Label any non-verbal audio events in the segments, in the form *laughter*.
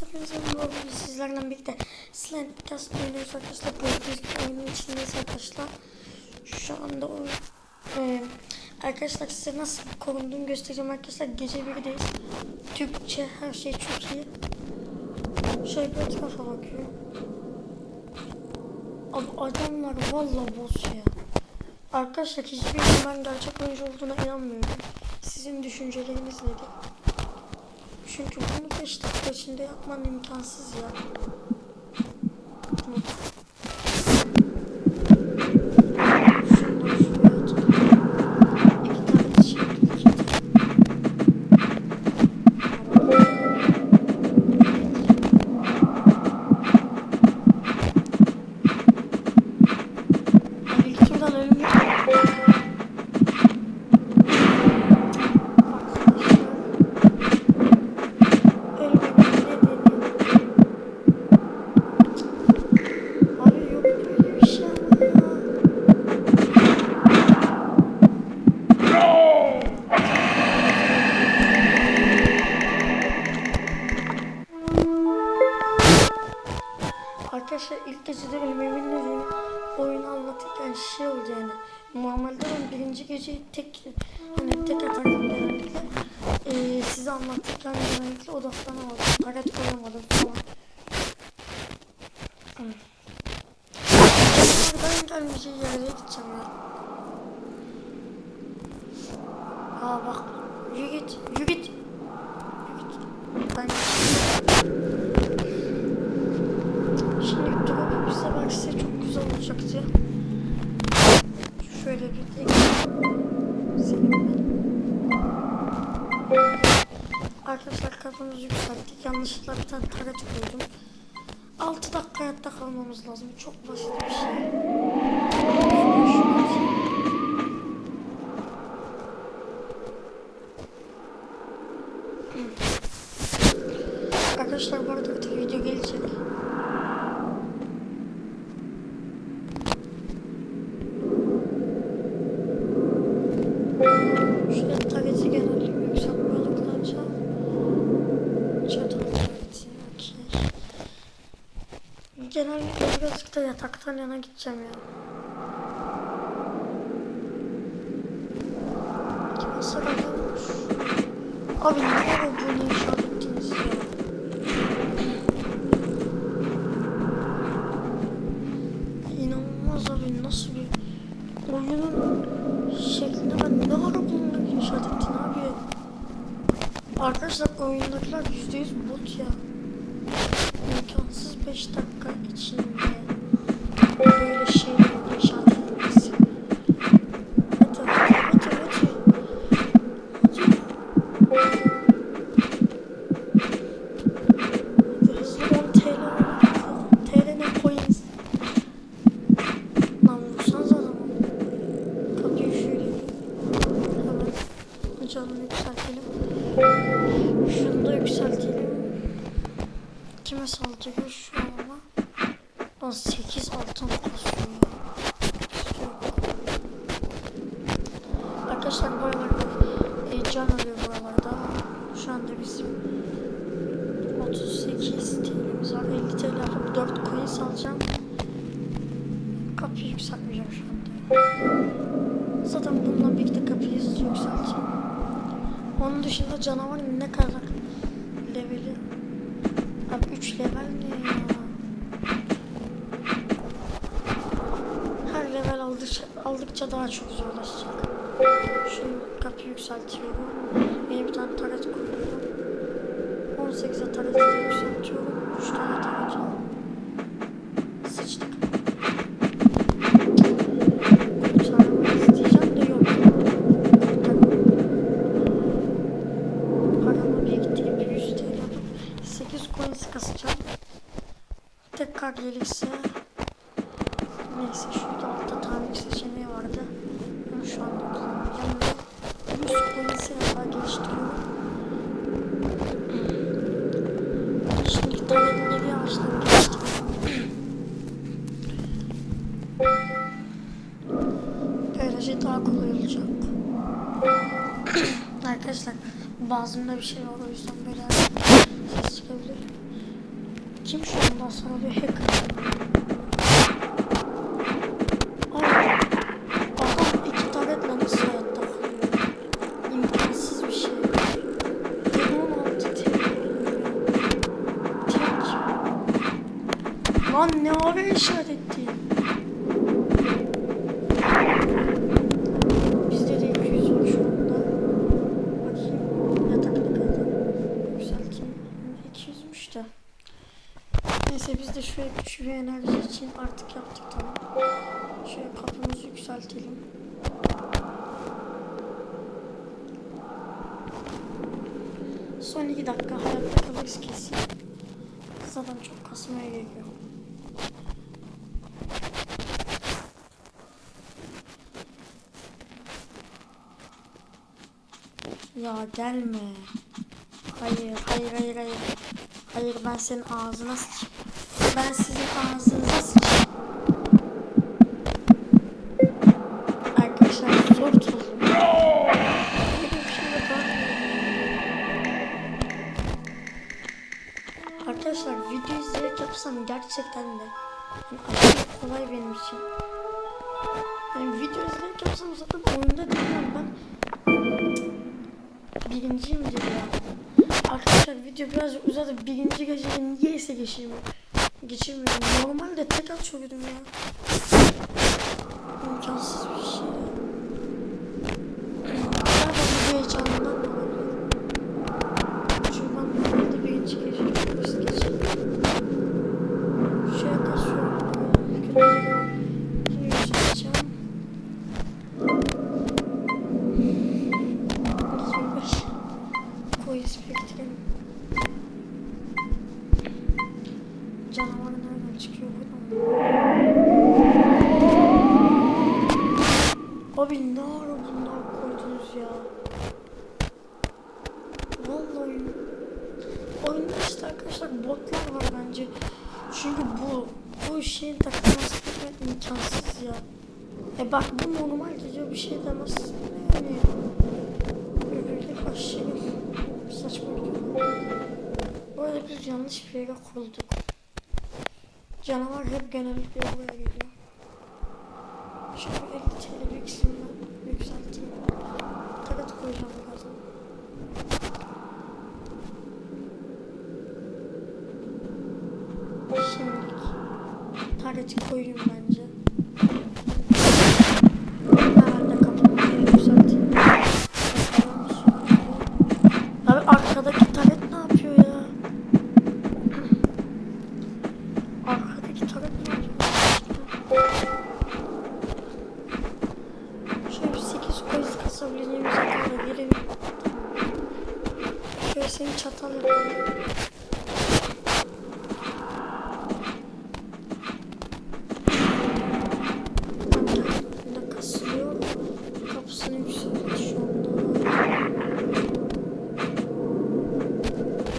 Hepinize merhaba. Sizlerle birlikte Slime Cast oynuyoruz arkadaşlar. Gibi oyunun içindeyiz arkadaşlar. Şu anda o e, arkadaşlar size nasıl korunduğumu göstereceğim arkadaşlar. Gece birdeyiz. Türkçe her şey çok iyi. Şöyle bir etrafa bakıyor. Abi adamlar valla boss ya. Arkadaşlar hiçbirinin ben gerçek oyuncu olduğuna inanmıyorum. Sizin düşünceleriniz nedir? Çünkü bunu 5 dakika içinde yapman imkansız ya. Arkadaşlar ilk gecede ölmemin nedeni oyunu anlatırken şey oldu yani. Normalde ben birinci geceyi tek hani tek atardım genellikle. Ee, size anlatırken genellikle odaklanamadım. Taret koyamadım falan. Hı. Canavarların gelmeyeceği yere gideceğim ya. Aa bak. Yürü git. Yürü git. Yürü git. Ben Şimdi durumu bize baksa çok güzel olacaktı. Şöyle bir tek senin ben. Arkadaşlar kafamızı yükselttik. Yanlışlıkla bir tane taret koydum. 6 dakika hayatta kalmamız lazım. Çok basit bir şey. Şöyle şunu atayım. Hı. Arkadaşlar bu arada bir video gelecek. Şuraya tareti genel yükseltmeyi kullanacağım. Çatı tareti, okey. Genellikle birazcık da yataktan yana gideceğim ya. Kime sarılıyormuş? Abi niye bunu inşa ettiniz ya? İnanılmaz abi nasıl bir oyunun şeklinde ben ne ara bunu inşaat ettin abi? Arkadaşlar oyundakiler yüzde yüz bot ya. İmkansız 5 dakika içinde böyle şeyler inşaat edilmesi. Hadi hadi hadi hadi. Hadi. Hadi hızlı 10 TL TL ne coins? Lan vursanız adamı. Kapıyı şöyle hemen canını yükseltelim. Şunu da yükseltelim. Kime saldırıyor şu ama? Lan 8 altın kasıyor. Arkadaşlar bu aralarda e, can alıyor buralarda. Şu anda bizim 38 TL'miz var. 50 TL alıp 4 coin alacağım. Kapıyı yükseltmeyeceğim şu anda. Zaten bununla birlikte kapıyı yükselteceğim. Onun dışında canavar ne kadar leveli? Abi 3 level ne ya? Her level aldıkça, aldıkça daha çok zorlaşacak. Şu kapıyı yükseltiyorum. Yeni bir tane taret koyuyorum. 18'e tareti de yükseltiyorum. 3 tane taret var. Sıçtık. Kurtarmak isteyeceğim de yok. Kurtarmak. Paramı biriktirip 100 TL alıp 8 coins kasacağım. Tekrar gelirse neyse şurada altta tamir seçeneği vardı. Onu şu anda kullanacağım ve 100 coins'e daha geliştiriyorum. Şimdi talepleri yavaştan geliştiriyorum. Böylece daha kolay olacak. *clears throat* Arkadaşlar Boğazımda bir şey var o yüzden böyle ses çıkabilir. Kim şu anda sana bir hacker? Ay, adam iki taretle nasıl hayatta kalıyor? İmkansız bir şey. 16 tek. Tek. Lan ne ara işaretti? Bizde de 200 var şu anda. Bakayım yataklık adı. Yükselteyim. 200'müş de. Neyse biz de şöyle şu enerji için artık yaptık tamam. Şöyle kapımızı yükseltelim. Son iki dakika hayatta kalırız kesin. Zaten çok kasmaya geliyor. Ya gelme. Hayır, hayır, hayır, hayır. Hayır ben senin ağzına sıçayım. Ben sizin ağzınıza sıçayım. Arkadaşlar zor ha. Arkadaşlar video izleyerek yapsam gerçekten de yani aşırı kolay benim için. Yani video izleyerek yapsam zaten oyunda değilim ben. Birinciyimdir ya. Arkadaşlar video biraz uzadı. Birinci geceyi niyeyse geçirmiyorum. Geçirmiyorum. Normalde tek atıyordum ya. İmkansız bir şey. Oyunda işte arkadaşlar botlar var bence. Çünkü bu bu şeyin takılması imkansız ya. E bak bu normal gidiyor bir şey demezsin yani. Öbürlük aşırı saçma. Bu arada biz yanlış bir yere kurulduk. Canavar hep genellikle buraya geliyor. Şöyle 50 TL bir kısmını yükselteyim. Takat koyacağım birazdan. Şimdilik tareti koyayım bence. Abi arkadaki taret ne yapıyor ya? Arkadaki taret ne yapıyor? Şöyle bir 8 koyuz kasabileceğimiz kadar gelelim. Şöyle seni çatal. Burada kasılıyor. Kapısını yükseltti şu anda.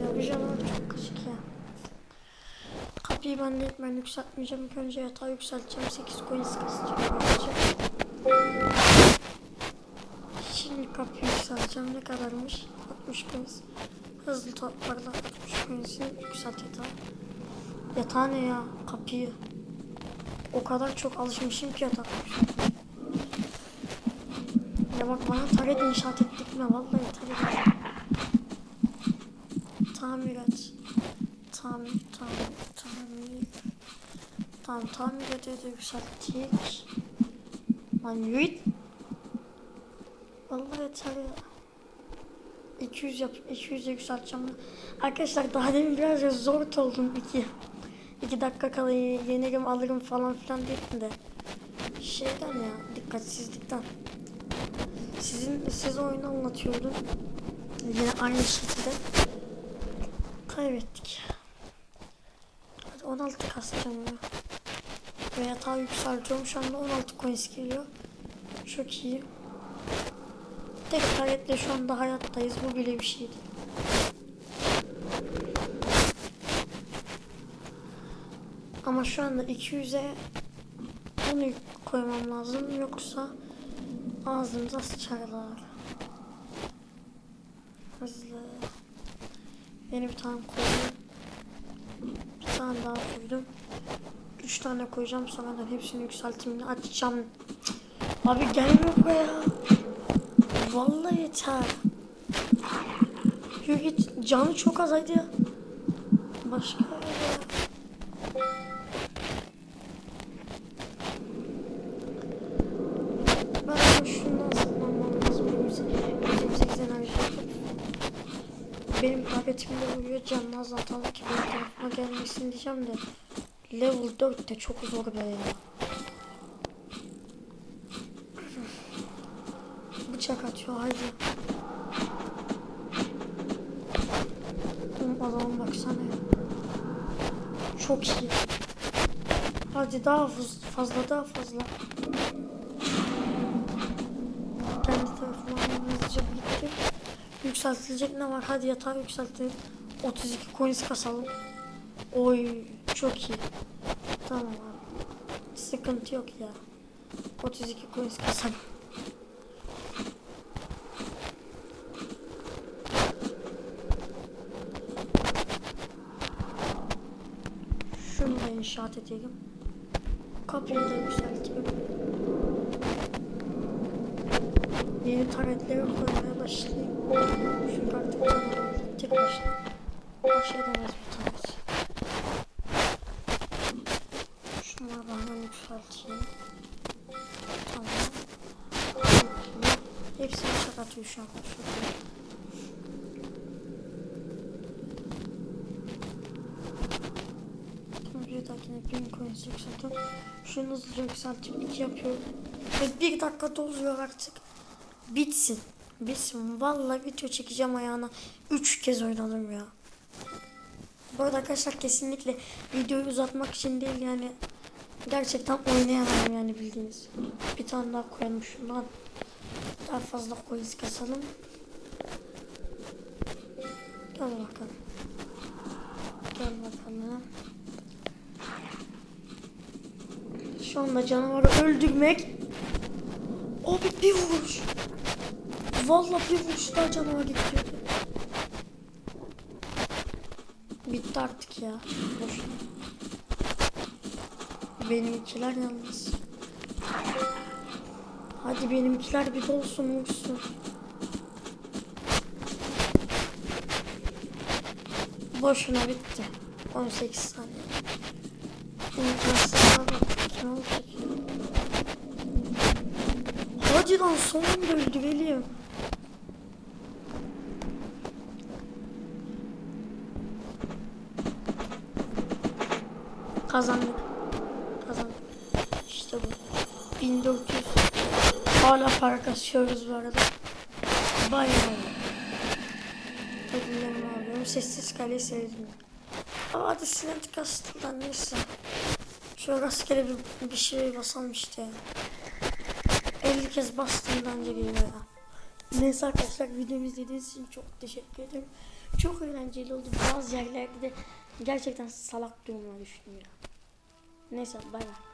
Ya bu canavar çok kısık ya. Kapıyı ben de ben yükseltmeyeceğim. İlk önce yatağı yükselteceğim. 8 coins kasacağım. Şimdi kapıyı yükselteceğim. Ne kadarmış? 60 coins. Hızlı toplarla 60 coins'i yükselt yatağı. Yatağı ne ya? Kapıyı. O kadar çok alışmışım ki yatak. Ya bak bana taret inşaat ettik mi? Vallahi taret. Tamirat. Tamir, tamir, tamir. Tamam, tamiratı da yükselttik. Yürü. Vallahi yeter ya. 200 yap, 200'e yükselteceğim. Arkadaşlar daha demin biraz zor oldum iki. iki dakika kala yenerim alırım falan filan dedim de. Şeyden ya, dikkatsizlikten. Sizin, size oyunu anlatıyordum. Yine aynı şekilde. Kaybettik. Hadi 16 kasacağım ya. Ve yatağı yükseltiyorum. Şu anda 16 coins geliyor. Çok iyi. Tek taretle şu anda hayattayız. Bu bile bir şeydi. Ama şu anda 200'e bunu koymam lazım. Yoksa ağzımıza sıçarlar. Hızlı. Yeni bir tane koyayım. Tane daha koydum. Üç tane koyacağım sonradan hepsini yükseltimini açacağım. Abi gelme buraya. Vallahi yeter. Yürü git. Canı çok az hadi. Başka ya. Ben ama şundan saklanmam lazım. Bizim 28 enerji yapıp tabletimde uyuyor canını azaltalım ki benim tarafıma gelmesin diyeceğim de level 4 de çok zor be ya. Bıçak atıyor haydi. Adama baksana ya. Çok iyi. Hadi daha faz- fazla daha fazla. Kendi tarafıma hızlıca gitti. Yükseltilecek ne var? Hadi yatağı yükseltelim. 32 coins kasalım. Oy çok iyi. Tamam abi. Sıkıntı yok ya. 32 coins kasalım. Şunu da inşaat edelim. Kapıyı da yükseltelim. Yeni taretleri koymaya başlayayım. Çünkü artık tek başına baş edemez bir tanesi. Şunları da hemen yükselteyim. Tamam. Hepsini bıçak atıyor şu an. Şurada. Dahakine bin coins yükseltiyorum. Şunu hızlıca yükseltip iki yapıyorum. Ve bir dakika doluyor artık. Bitsin. Bitsin. Vallahi video çekeceğim ayağına. Üç kez oynadım ya. Bu arada arkadaşlar kesinlikle videoyu uzatmak için değil yani. Gerçekten oynayamam yani bildiğiniz. Bir tane daha koyalım şundan. Daha fazla coins kasalım. Gel bakalım. Gel bakalım. Şu anda canavarı öldürmek. Abi bir vuruş. Vallahi bir vuruş daha canavar gidiyor. Bitti artık ya. Boş. Benimkiler yalnız. Hadi benimkiler bir dolsun vursun. Boşuna bitti. 18 saniye. Hadi lan son anda öldürelim. Kazandık. Kazandık. İşte bu. 1400. Hala para kasıyoruz bu arada. Bayağı. Ödüllerimi alıyorum. Sessiz kale sevdim. Aa, hadi sinet kastından neyse. Şöyle rastgele bir, bir şey basalım işte. 50 kez bastım bence geliyor ya. Neyse arkadaşlar videomu izlediğiniz için çok teşekkür ederim. Çok eğlenceli oldu. Bazı yerlerde de gerçekten salak durumuna düştüm ya. Neyse bay bay.